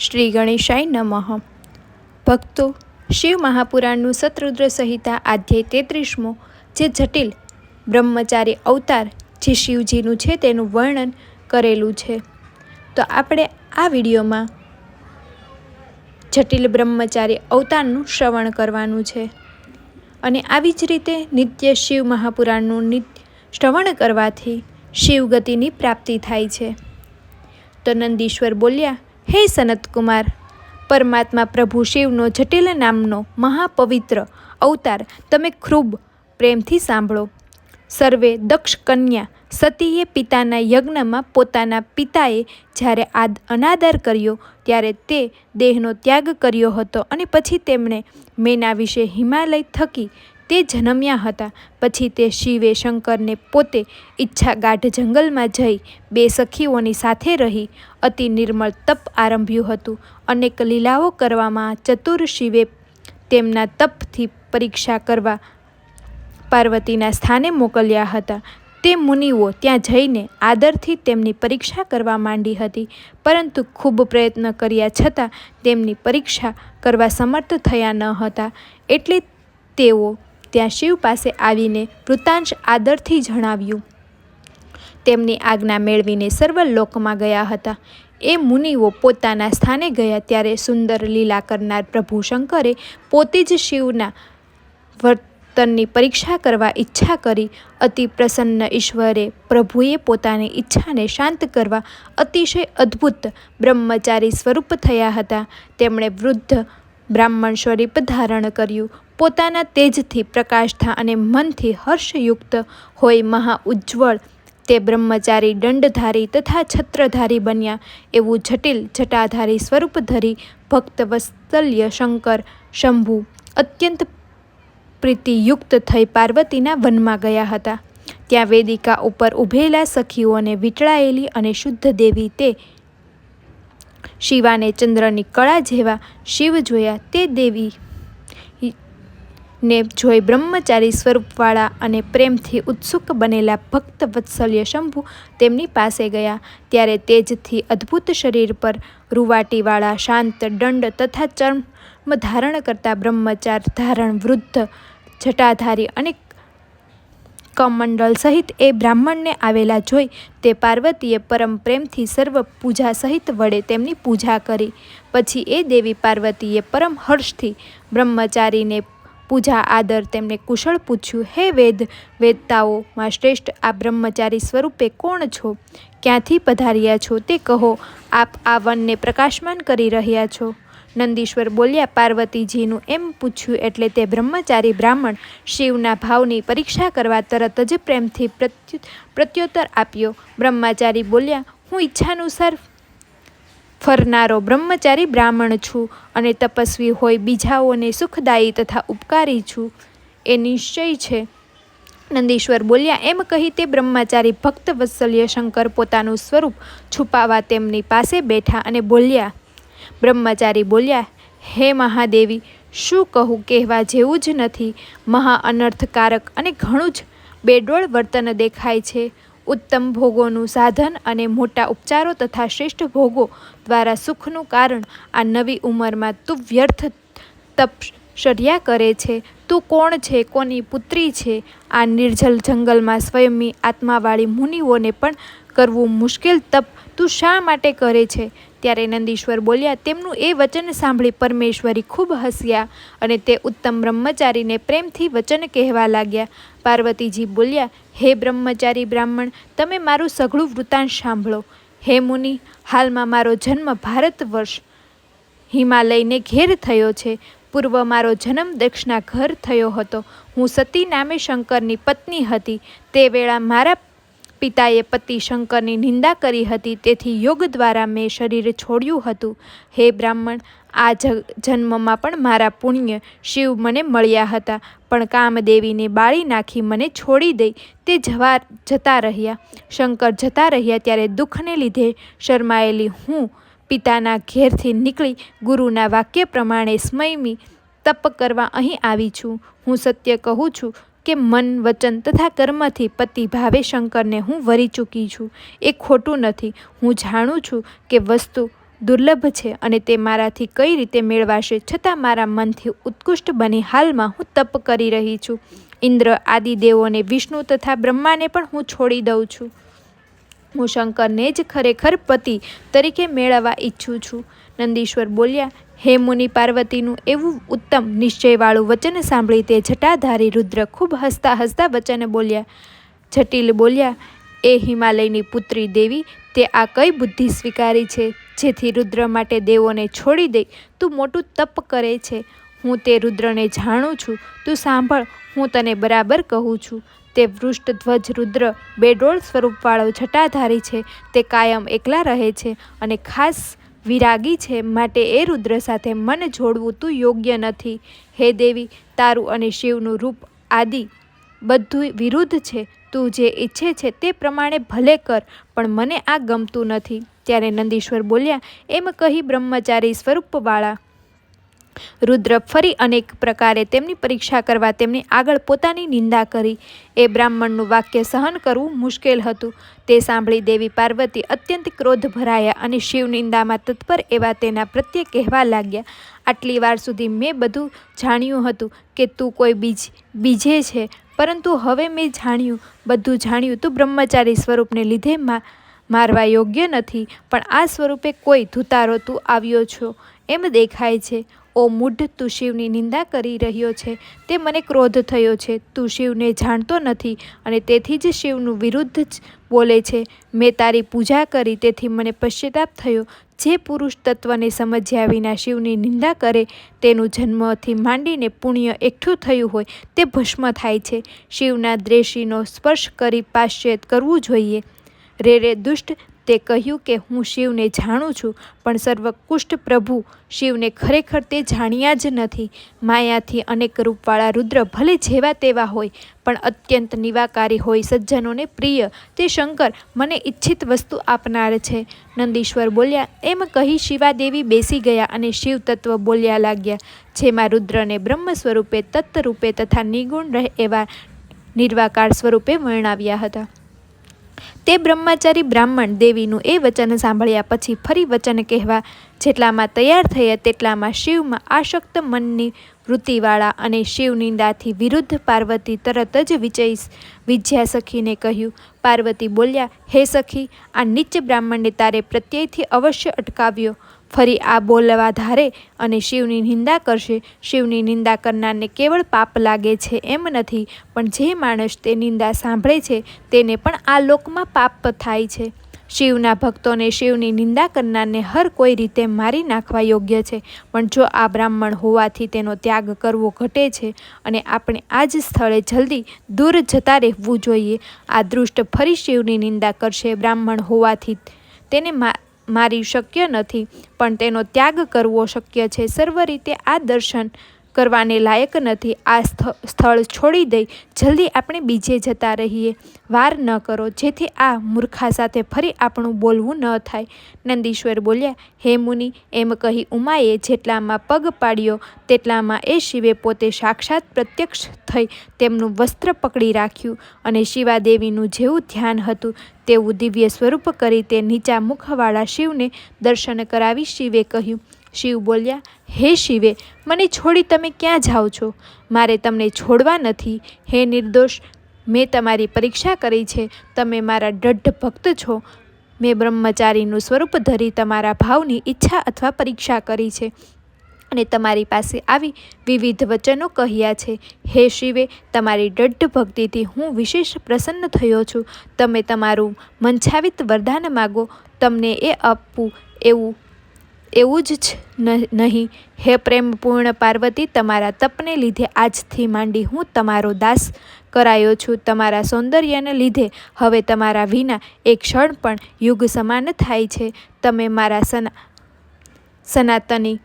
શ્રી ગણેશાય નમઃ. ભક્તો, શિવ મહાપુરાણનું સતરુદ્ર સંહિતા આધ્યાય તેત્રીસમો, જે જટિલ બ્રહ્મચારી અવતાર જે શિવજીનું છે તેનું વર્ણન કરેલું છે. તો આપણે આ વિડીયોમાં જટિલ બ્રહ્મચારી અવતારનું શ્રવણ કરવાનું છે. અને આવી જ રીતે નિત્ય શિવ મહાપુરાણનું નિત્ય શ્રવણ કરવાથી શિવગતિની પ્રાપ્તિ થાય છે. તો નંદીશ્વર બોલ્યા હે સનતકુમાર, પરમાત્મા પ્રભુ શિવનો જટિલ નામનો મહાપવિત્ર અવતાર તમે ખૂબ પ્રેમથી સાંભળો. સર્વે દક્ષ કન્યા સતીએ પિતાના યજ્ઞમાં પોતાના પિતાએ જ્યારે આદ અનાદર કર્યો ત્યારે તે દેહનો ત્યાગ કર્યો હતો અને પછી તેમણે મેના વિશે હિમાલય થકી તે જન્મ્યા હતા. પછી તે શિવે શંકરને પોતે ઈચ્છા ગાઢ જંગલમાં જઈ બે સખીઓની સાથે રહી. અતિ નિર્મળ તપ આરંભ્યું હતું. અનેક લીલાઓ કરવામાં ચતુર શિવે તેમના તપથી પરીક્ષા કરવા પાર્વતીના સ્થાને મોકલ્યા હતા. તે મુનિઓ ત્યાં જઈને આદરથી તેમની પરીક્ષા કરવા માંડી હતી. પરંતુ ખૂબ પ્રયત્ન કર્યા છતાં તેમની પરીક્ષા કરવા સમર્થ થયા ન હતા. એટલે તેઓ ત્યાં શિવ પાસે આવીને વૃતાંશ આદરથી જણાવ્યું, તેમની આજ્ઞા મેળવીને સર્વ લોકમાં ગયા હતા. એ મુનિઓ પોતાના સ્થાને ગયા ત્યારે સુંદર લીલા કરનાર પ્રભુ શંકરે પોતે જ શિવના વર્તનની પરીક્ષા કરવા ઈચ્છા કરી. અતિ પ્રસન્ન ઈશ્વરે પ્રભુએ પોતાની ઈચ્છાને શાંત કરવા અતિશય અદ્ભુત બ્રહ્મચારી સ્વરૂપ થયા હતા. તેમણે વૃદ્ધ બ્રાહ્મણ સ્વરૂપ ધારણ કર્યું. પોતાના તેજથી પ્રકાશતા અને મનથી હર્ષયુક્ત હોય મહા ઉજ્જવળ. તે બ્રહ્મચારી દંડધારી તથા છત્રધારી બન્યા. એવું જટિલ જટાધારી સ્વરૂપ ધરી ભક્ત વત્સલ્ય શંકર શંભુ અત્યંત પ્રીતિયુક્ત થઈ પાર્વતીના વનમાં ગયા હતા. ત્યાં વેદિકા ઉપર ઊભેલા સખીઓને વીંટળાયેલી અને શુદ્ધ દેવી તે શિવાને ચંદ્રની કળા જેવા શિવ જોયા. તે દેવી ને જોઈ બ્રહ્મચારી સ્વરૂપવાળા અને પ્રેમથી ઉત્સુક બનેલા ભક્ત વત્સલ્ય શંભુ તેમની પાસે ગયા. ત્યારે તેજથી અદ્ભુત શરીર પર રૂવાટીવાળા શાંત દંડ તથા ચર્મ ધારણ કરતા બ્રહ્મચાર ધારણ વૃદ્ધ, જટાધારી અને કમંડલ સહિત એ બ્રાહ્મણને આવેલા જોઈ તે પાર્વતીએ પરમ પ્રેમથી સર્વ પૂજા સહિત વડે તેમની પૂજા કરી. પછી એ દેવી પાર્વતીએ પરમ હર્ષથી બ્રહ્મચારીને પૂજા આદર તેમને કુશળ પૂછ્યું, હે વેદ વેદતાઓમાં શ્રેષ્ઠ આ બ્રહ્મચારી સ્વરૂપે કોણ છો? ક્યાંથી પધાર્યા છો તે કહો. આપ આ વનને પ્રકાશમાન કરી રહ્યા છો. નંદીશ્વર બોલ્યા, પાર્વતીજીનું એમ પૂછ્યું એટલે તે બ્રહ્મચારી બ્રાહ્મણ શિવના ભાવની પરીક્ષા કરવા તરત જ પ્રેમથી પ્રત્યુત્તર આપ્યો. બ્રહ્મચારી બોલ્યા, હું ઈચ્છાનુસાર ફરનારો બ્રહ્મચારી બ્રાહ્મણ છું અને તપસ્વી હોય બીજાઓને સુખદાયી તથા ઉપકારી છું. એ નિશ્ચય છે. નંદીશ્વર બોલ્યા, એમ કહી તે બ્રહ્મચારી ભક્ત વત્સલ્ય શંકર પોતાનું સ્વરૂપ છુપાવા તેમની પાસે બેઠા અને બોલ્યા. બ્રહ્મચારી બોલ્યા, હે મહાદેવી, શું કહું? કહેવા જેવું જ નથી. મહા અનર્થકારક અને ઘણું જ બેડોળ વર્તન દેખાય છે. ઉત્તમ ભોગોનું સાધન અને મોટા ઉપચારો તથા શ્રેષ્ઠ ભોગો દ્વારા સુખનું કારણ આ નવી ઉંમરમાં તું વ્યર્થ તપશ્ચર્યા કરે છે. તું કોણ છે? કોની પુત્રી છે? આ નિર્જલ જંગલમાં સ્વયંમી આત્માવાળી મુનિઓને પણ કરવું મુશ્કેલ તપ તું શા માટે કરે છે? ત્યારે નંદીશ્વર બોલ્યા, તેમનું એ વચન સાંભળી પરમેશ્વરી ખૂબ હસ્યા અને તે ઉત્તમ બ્રહ્મચારીને પ્રેમથી વચન કહેવા લાગ્યા. પાર્વતીજી બોલ્યા, હે બ્રહ્મચારી બ્રાહ્મણ, તમે મારું સઘળું વૃત્તાંત સાંભળો. હે મુનિ, હાલમાં મારો જન્મ ભારત વર્ષ હિમાલયને ઘેર થયો છે. પૂર્વ મારો જન્મ દક્ષના ઘર થયો હતો. હું સતી નામે શંકરની પત્ની હતી. તે વેળા મારા પિતાએ પતિ શંકરની નિંદા કરી હતી, તેથી યોગ દ્વારા મેં શરીર છોડ્યું હતું. હે બ્રાહ્મણ, આ જન્મમાં પણ મારા પુણ્ય શિવ મને મળ્યા હતા, પણ કામદેવીને બાળી નાખી મને છોડી દઈ. તે જવા જતા રહ્યા. શંકર જતા રહ્યા ત્યારે દુઃખને લીધે શરમાયેલી હું પિતાના ઘેરથી નીકળી ગુરુના વાક્ય પ્રમાણે સ્મયમી તપ કરવા અહીં આવી છું. હું સત્ય કહું છું કે મન, વચન તથા કર્મથી પતિ ભાવે શંકરને હું વરી ચૂકી છું. એ ખોટું નથી. હું જાણું છું કે વસ્તુ દુર્લભ છે અને તે મારાથી કઈ રીતે મેળવાશે છતાં મારા મનથી ઉત્કૃષ્ટ બની હાલમાં હું તપ કરી રહી છું. ઇન્દ્ર, આદિ દેવોને, વિષ્ણુ તથા બ્રહ્માને પણ હું છોડી દઉં છું. હું શંકરને જ ખરેખર પતિ તરીકે મેળવવા ઈચ્છું છું. નંદીશ્વર બોલ્યા, હે મુનિ પાર્વતીનું એવું ઉત્તમ નિશ્ચયવાળું વચન સાંભળી તે જટાધારી રુદ્ર ખૂબ હસતા હસતા વચન બોલ્યા. જટિલ બોલ્યા, એ હિમાલયની પુત્રી દેવી, તે આ કઈ બુદ્ધિ સ્વીકારી છે? જેથી રુદ્ર માટે દેવોને છોડી દઈ તું મોટું તપ કરે છે. હું તે રુદ્રને જાણું છું. તું સાંભળ, હું તને બરાબર કહું છું. તે વૃષ્ટ ધ્વજ રુદ્ર બેડોળ સ્વરૂપવાળો જટાધારી છે. તે કાયમ એકલા રહે છે અને ખાસ વિરાગી છે. માટે એ રુદ્ર સાથે મન જોડવું તું યોગ્ય નથી. હે દેવી, તારું અને શિવનું રૂપ આદિ બધું વિરુદ્ધ છે. તું જે ઈચ્છે છે તે પ્રમાણે ભલે કર, પણ મને આ ગમતું નથી. ત્યારે નંદીશ્વર બોલ્યા, એમ કહી બ્રહ્મચારી સ્વરૂપવાળા રુદ્ર ફરી અનેક પ્રકારે તેમની પરીક્ષા કરવા તેમની આગળ પોતાની નિંદા કરી. એ બ્રાહ્મણનું વાક્ય સહન કરવું મુશ્કેલ હતું. તે સાંભળી દેવી પાર્વતી અત્યંત ક્રોધ ભરાયા અને શિવ નિંદામાં તત્પર એવા તેના પ્રત્યે કહેવા લાગ્યા, આટલી વાર સુધી મેં બધું જાણ્યું હતું કે તું કોઈ બીજ, બીજે છે, પરંતુ હવે મેં જાણ્યું, બધું જાણ્યું તું બ્રહ્મચારી સ્વરૂપને લીધે મા, મારવા યોગ્ય નથી, પણ આ સ્વરૂપે કોઈ ધુતારો તું આવ્યો છો? એમ દેખાય છે. ઓ મૂઢ તું શિવની નિંદા કરી રહ્યો છે. તે મને ક્રોધ થયો છે. તું શિવને જાણતો નથી અને તેથી જ શિવનું વિરુદ્ધ જ બોલે છે. મેં તારી પૂજા કરી, તેથી મને પશ્ચાતાપ થયો. જે પુરુષ તત્વને સમજ્યા વિના શિવની નિંદા કરે, તેનું જન્મથી માંડીને પુણ્ય એકઠું થયું હોય, તે ભસ્મ થાય છે. શિવના દ્રેષીનો સ્પર્શ કરી પાશ્ચેત કરવું જોઈએ. રે રે દુષ્ટ તે કહ્યું કે હું શિવને જાણું છું, પણ સર્વકુષ્ઠ પ્રભુ શિવને ખરેખર તે જાણ્યા જ નથી. માયાથી અનેક રૂપવાળા રુદ્ર ભલે જેવા તેવા હોય, પણ અત્યંત નિવાકારી હોય સજ્જનોને પ્રિય. તે શંકર, મને ઈચ્છિત વસ્તુ આપનાર છે. નંદીશ્વર બોલ્યા, એમ કહી શિવાદેવી બેસી ગયા અને શિવ તત્વ બોલ્યા લાગ્યા, જેમાં રુદ્રને બ્રહ્મ સ્વરૂપે તત્ત્રૂપે તથા નિગુણ રહે એવા નિર્વાકાર સ્વરૂપે વર્ણવ્યા હતા. તે બ્રહ્મચારી બ્રાહ્મણ દેવીનું એ વચન સાંભળ્યા પછી ફરી વચન કહેવા, જેટલામાં તૈયાર થયા તેટલામાં શિવમાં આશક્ત મનની વૃત્તિવાળા અને શિવનિંદાથી વિરુદ્ધ પાર્વતી તરત જ વિજય વિજ્યા સખીને કહ્યું. પાર્વતી બોલ્યા, હે સખી, આ નીચ બ્રાહ્મણને તારે પ્રત્યયથી અવશ્ય અટકાવ્યો. ફરી આ બોલવા ધારે અને શિવની નિંદા કરશે. શિવની નિંદા કરનારને કેવળ પાપ લાગે છે એમ નથી, પણ જે માણસ તે નિંદા સાંભળે છે તેને પણ આ લોકમાં પાપ થાય છે. શિવના ભક્તોને શિવની નિંદા કરનારને હર કોઈ રીતે મારી નાખવા યોગ્ય છે, પણ જો આ બ્રાહ્મણ હોવાથી તેનો ત્યાગ કરવો ઘટે છે અને આપણે આ જ સ્થળે જલ્દી દૂર જતા રહેવું જોઈએ. આ દૃષ્ટ ફરી શિવની નિંદા કરશે. બ્રાહ્મણ હોવાથી તેને મા મારી શક્ય નથી પણ તેનો ત્યાગ કરવો શક્ય છે. સર્વ રીતે આ દર્શન કરવાને લાયક નથી. આ સ્થળ છોડી દઈ જલ્દી આપણે બીજે જતા રહીએ. વાર ન કરો. જેથી આ મૂર્ખા સાથે ફરી આપણું બોલવું ન થાય. નંદીશ્વર બોલ્યા, હે મુનિ, એમ કહી ઉમાએ જેટલામાં પગ પાડ્યો, તેટલામાં એ શિવે પોતે સાક્ષાત પ્રત્યક્ષ થઈ તેમનું વસ્ત્ર પકડી રાખ્યું અને શિવાદેવીનું જેવું ધ્યાન હતું, તેવું દિવ્ય સ્વરૂપ કરી તે નીચા મુખવાળા શિવને દર્શન કરાવી શિવે કહ્યું શિવ બોલ્યા, હે શિવે, મને છોડી તમે ક્યાં જાઓ છો? મારે તમને છોડવા નથી. હે નિર્દોષ, મેં તમારી પરીક્ષા કરી છે. તમે મારા દઢ ભક્ત છો. મેં બ્રહ્મચારીનું સ્વરૂપ ધરી તમારા ભાવની ઈચ્છા અથવા પરીક્ષા કરી છે. અને તમારી પાસે આવી વિવિધ વચનો કહ્યા છે. હે શિવે, તમારી દઢ ભક્તિથી હું વિશેષ પ્રસન્ન થયો છું. તમે તમારું મંછાવિત વરદાન માગો. તમને એ આપવું એવું એવું જ નહીં. હે પ્રેમપૂર્ણ પાર્વતી, તમારા તપને લીધે આજથી માંડી હું તમારો દાસ કરાયો છું. તમારા સૌંદર્યને લીધે હવે તમારા વિના એક ક્ષણ પણ યુગ સમાન થાય છે. તમે મારા સના, સનાતની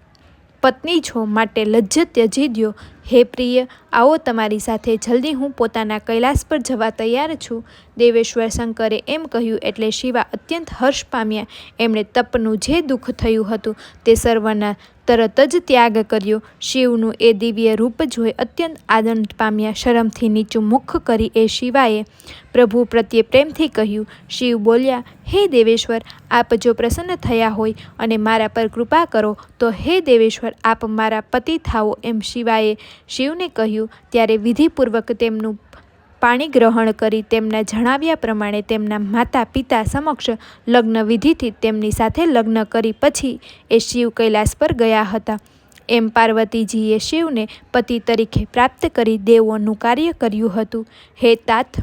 પત્ની છો માટે લજ્જ ત્યજી દ્યો હે પ્રિય આવો તમારી સાથે જલ્દી હું પોતાના કૈલાસ પર જવા તૈયાર છું. દેવેશ્વર શંકરે એમ કહ્યું, એટલે શિવા અત્યંત હર્ષ પામ્યા. એમણે તપનું જે દુઃખ થયું હતું તે સર્વના તરત જ ત્યાગ કર્યો. શિવનું એ દિવ્ય રૂપ જોઈ અત્યંત આનંદ પામ્યા. શરમથી નીચું મુખ કરી એ શિવાએ પ્રભુ પ્રત્યે પ્રેમથી કહ્યું, શિવ બોલ્યા, હે દેવેશ્વર, આપ જો પ્રસન્ન થયા હોય અને મારા પર કૃપા કરો, તો હે દેવેશ્વર, આપ મારા પતિ થાઓ. એમ શિવાએ શિવને કહ્યું ત્યારે વિધિપૂર્વક તેમનું પાણી ગ્રહણ કરી તેમના જણાવ્યા પ્રમાણે તેમના માતા પિતા સમક્ષ લગ્ન વિધિથી તેમની સાથે લગ્ન કરી પછી એ શિવ કૈલાસ પર ગયા હતા. એમ પાર્વતીજીએ શિવને પતિ તરીકે પ્રાપ્ત કરી દેવોનું કાર્ય કર્યું હતું. હે તાત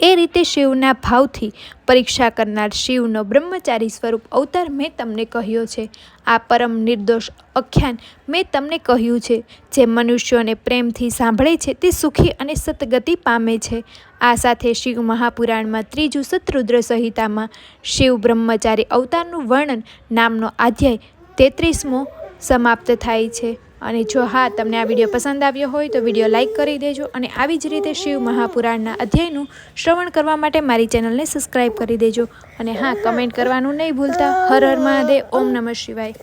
એ રીતે શિવના ભાવથી પરીક્ષા કરનાર શિવનો બ્રહ્મચારી સ્વરૂપ અવતાર મેં તમને કહ્યો છે. આ પરમ નિર્દોષ અખ્યાન મેં તમને કહ્યું છે. જે મનુષ્યોને પ્રેમથી સાંભળે છે તે સુખી અને સતગતિ પામે છે. આ સાથે શિવ મહાપુરાણમાં ત્રીજું સતરુદ્ર સંહિતામાં શિવ બ્રહ્મચારી અવતારનું વર્ણન નામનો અધ્યાય તેત્રીસમો સમાપ્ત થાય છે. અને જો હા, તમને આ વીડિયો પસંદ આવ્યો હોય તો વીડિયો લાઇક કરી દેજો અને આવી જ રીતે શિવ મહાપુરાણના અધ્યાયનું શ્રવણ કરવા માટે મારી ચેનલને સબસ્ક્રાઈબ કરી દેજો. અને હા, કમેન્ટ કરવાનું નહીં ભૂલતા. હર હર મહાદેવ. ઓમ નમઃ શિવાય.